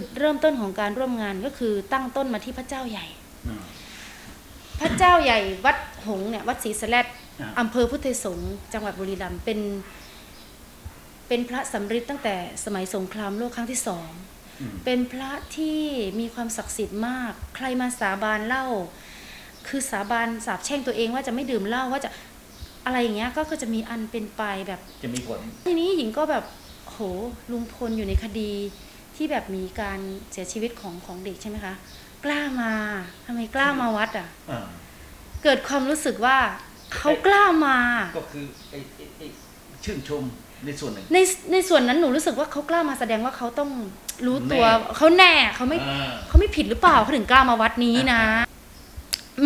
จุดเริ่มต้นของการร่วมงานก็คือตั้งต้นมาที่พระเจ้าใหญ่อืมพระเจ้าใหญ่วัดหงส์เนี่ยวัดศรีสะแลดอ่าอำเภอพุทธไทยสงฆ์จังหวัดบุรีรัมย์เป็น เป็นพระสำริดตั้งแต่สมัยสงครามโลกครั้งที่สองอืมเป็นพระที่มีความศักดิ์สิทธิ์มาก ใครมาสาบานเหล้าคือสาบานสาบแช่งตัวเองว่าจะไม่ดื่มเหล้าว่าจะอะไรอย่างเงี้ยก็คือจะมีอันเป็นไปแบบจะมีผลทีนี้หญิงก็แบบโหลุงพลอยู่ในคดี ที่แบบมีการเสียชีวิตของของเด็กใช่ไหมคะ กล้ามาทำไมกล้ามาวัดอะอ่าเกิดความรู้สึกว่าเขากล้ามา ก็คือไอ้ไอ้ไอ้ชื่นชมในส่วนหนึ่งในในส่วนนั้นหนูรู้สึกว่าเขากล้ามาแสดงว่าเขาต้องรู้ตัวแน่เขาแน่เขาไม่อ่าเขาไม่ผิดหรือเปล่าเขาถึงกล้ามาวัดนี้นะ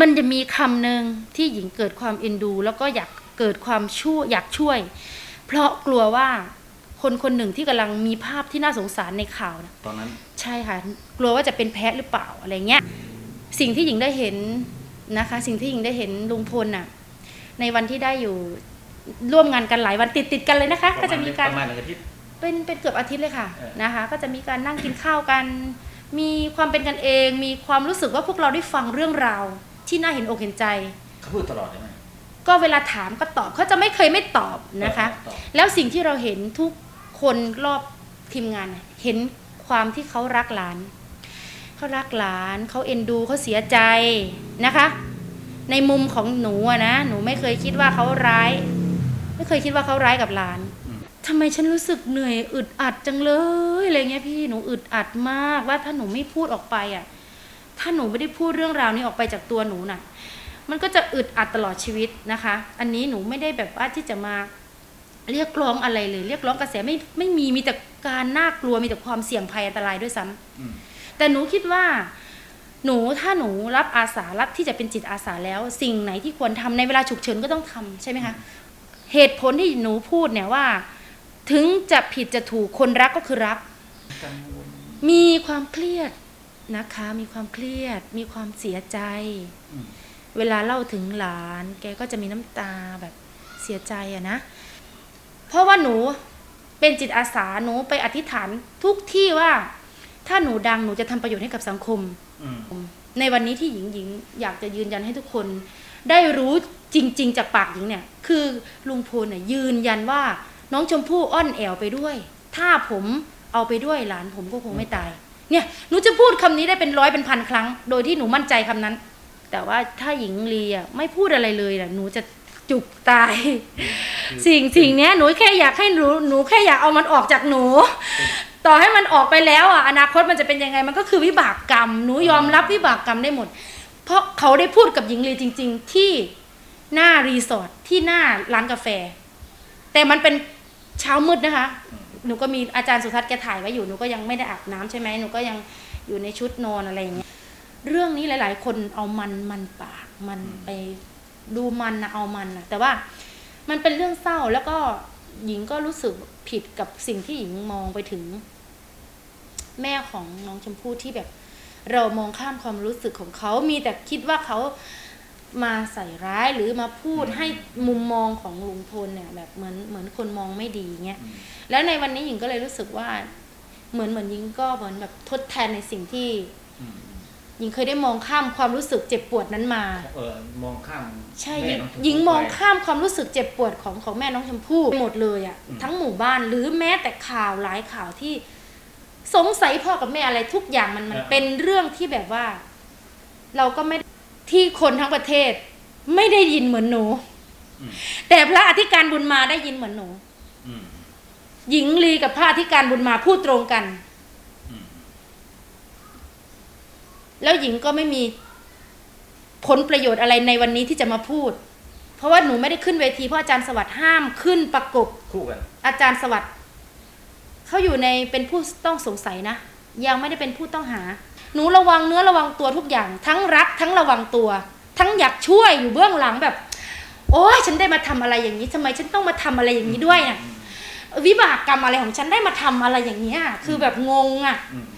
มันจะมีคำหนึ่งที่หญิงเกิดความเอ็นดู แล้วก็อยากเกิดความชั่วอยากช่วย เพราะกลัวว่า คนคนหนึ่งที่กำลังมีภาพที่น่าสงสารในข่าวนะตอนนั้นใช่ค่ะกลัวว่าจะเป็นแพ้หรือเปล่าอะไรเงี้ยสิ่งที่หญิงได้เห็นนะคะ สิ่งที่หญิงได้เห็นลุงพลน่ะในวันที่ได้อยู่ร่วมงานกันหลายวันติดติดๆกันเลยนะคะปก็ระมาจะณมีการประมาณหนึ่งอาทิตย์เป็นเป็นเกือบอาทิตย์เลยค่ะเออนะคะ ก็จะมีการนั่งกินข้าวกัน มีความเป็นกันเอง มีความรู้สึกว่าพวกเราได้ฟังเรื่องราว ที่น่าเห็นอกเห็นใจเขาพูดตลอดใช่ไหมก็เวลาถามก็ตอบเขาจะไม่เคยไม่ตอบนะคะตอบแล้วสิ่งที่เราเห็นทุก คนรอบทีมงาน เห็นความที่เขารักหลาน เขารักหลานเขาเอ็นดูเขาเสียใจนะคะ ในมุมของหนูอะนะหนูไม่เคยคิดว่าเขาร้าย ไม่เคยคิดว่าเขาร้ายกับหลานทำไมฉันรู้สึกเหนื่อยอึดอัดจังเลยอะไรเงี้ยพี่หนูอึดอัดมากว่าถ้าหนูไม่พูดออกไปอะ ถ้าหนูไม่ได้พูดเรื่องราวนี้ออกไปจากตัวหนูน่ะ มันก็จะอึดอัดตลอดชีวิตนะคะ อันนี้หนูไม่ได้แบบว่าที่จะมา เรียกร้องอะไรเลย เรียกร้องกระแสไม่ไม่มีมีแต่การน่ากลัวมีแต่ความเสี่ยงภัยอันตรายด้วยซ้ำอืมแต่หนูคิดว่า หนูถ้าหนูรับอาสารับที่จะเป็นจิตอาสาแล้ว สิ่งไหนที่ควรทำในเวลาฉุกเฉินก็ต้องทำใช่ไหมคะเหตุผลที่หนูพูดเนี่ยว่า ถึงจะผิดจะถูกคนรักก็คือรักกังวลมีความเครียดนะคะ มีความเครียด มีความเสียใจอืมเวลาเล่าถึงหลาน แกก็จะมีน้ำตาแบบเสียใจอะนะเพ ราะว่าหนูเป็นจิตอาสาหนูไปอธิษฐานทุกที่ว่า ถ้าหนูดังหนูจะทำประโยชน์ให้กับสังคมอืมในวันนี้ที่หญิงหญิงอยากจะยืนยันให้ทุกคน ได้รู้จริง ๆ จากปากหญิงเนี่ย คือลุงพลเนี่ยยืนยันว่าน้องชมพู่อ้อนแอวไปด้วย ถ้าผมเอาไปด้วยหลานผมก็คงไม่ตาย เนี่ยหนูจะพูดคำนี้ได้เป็นร้อยเป็นพันครั้ง โดยที่หนูมั่นใจคำนั้น แต่ว่าถ้าหญิงลีอะไม่พูดอะไรเลยน่ะหนูจะจุกตาย สิ่งสิ่งเนี้ยหนูแค่อยากให้หนูหนูแค่อยากเอามันออกจากหนู ต่อให้มันออกไปแล้วอะอนาคตมันจะเป็นยังไงมันก็คือวิบากกรรม หนูยอมรับวิบากกรรมได้หมด เพราะเขาได้พูดกับหญิงลีจริง ๆ ที่หน้ารีสอร์ทที่หน้าร้านกาแฟ แต่มันเป็นเช้ามืดนะคะ หนูก็มีอาจารย์สุทัศน์แกถ่ายไว้อยู่หนูก็ยังไม่ได้อาบน้ำใช่ไหมหนูก็ยังอยู่ในชุดนอนอะไรอย่างเงี้ยเรื่องนี้หลาย ๆ คนเอามันมันปากมันไปดูมันนะเอามันนะแต่ว่า มันเป็นเรื่องเศร้าแล้วก็หญิงก็รู้สึกผิดกับสิ่งที่หญิงมองไปถึง แม่ของน้องชมพู่ที่แบบ เรามองข้ามความรู้สึกของเขา มีแต่คิดว่าเขามาใส่ร้ายหรือมาพูดให้มุมมองของลุงพลเนี่ย แบบเหมือนเหมือนคนมองไม่ดีเงี้ยแล้วในวันนี้หญิงก็เลยรู้สึกว่า เหมือนเหมือนหญิงก็เหมือนแบบทดแทนในสิ่งที่ หญิงเคยได้มองข้ามความรู้สึกเจ็บปวดนั้นมาเออมองข้ามใช่แม่น้ชพู่หญิงมองไปข้ามความรู้สึกเจ็บปวดของของแม่น้องชมพู่หมดเลยอะอืมทั้งหมู่บ้านหรือแม้แต่ข่าวหลายข่าวที่ สงสัยพ่อกับแม่อะไรทุกอย่างมันมันเป็นเรื่องที่แบบว่า เราก็ไม่ที่คนทั้งประเทศ ไม่ได้ยินเหมือนหนูอืมแต่พระอธิการบุญมาได้ยินเหมือนหนูอืมหญิงลีกับพระอธิการบุญมาพูดตรงกัน อืม แล้วหญิงก็ไม่มีผลประโยชน์อะไรในวันนี้ที่จะมาพูด เพราะว่าหนูไม่ได้ขึ้นเวทีเพราะอาจารย์สวัสดิ์ห้ามขึ้นประกบคู่กัน อาจารย์สวัสดิ์เขาอยู่ในเป็นผู้ต้องสงสัยนะ ยังไม่ได้เป็นผู้ต้องหา หนูระวังเนื้อระวังตัวทุกอย่าง ทั้งรักทั้งระวังตัว ทั้งอยากช่วยอยู่เบื้องหลังแบบ โอ้ยฉันได้มาทำอะไรอย่างนี้ทำไมฉันต้องมาทำอะไรอย่างนี้ด้วยน่ะวิบากกรรมอะไรของฉันได้มาทำอะไรอย่างเนี้ยคือแบบงงอะอืมอืม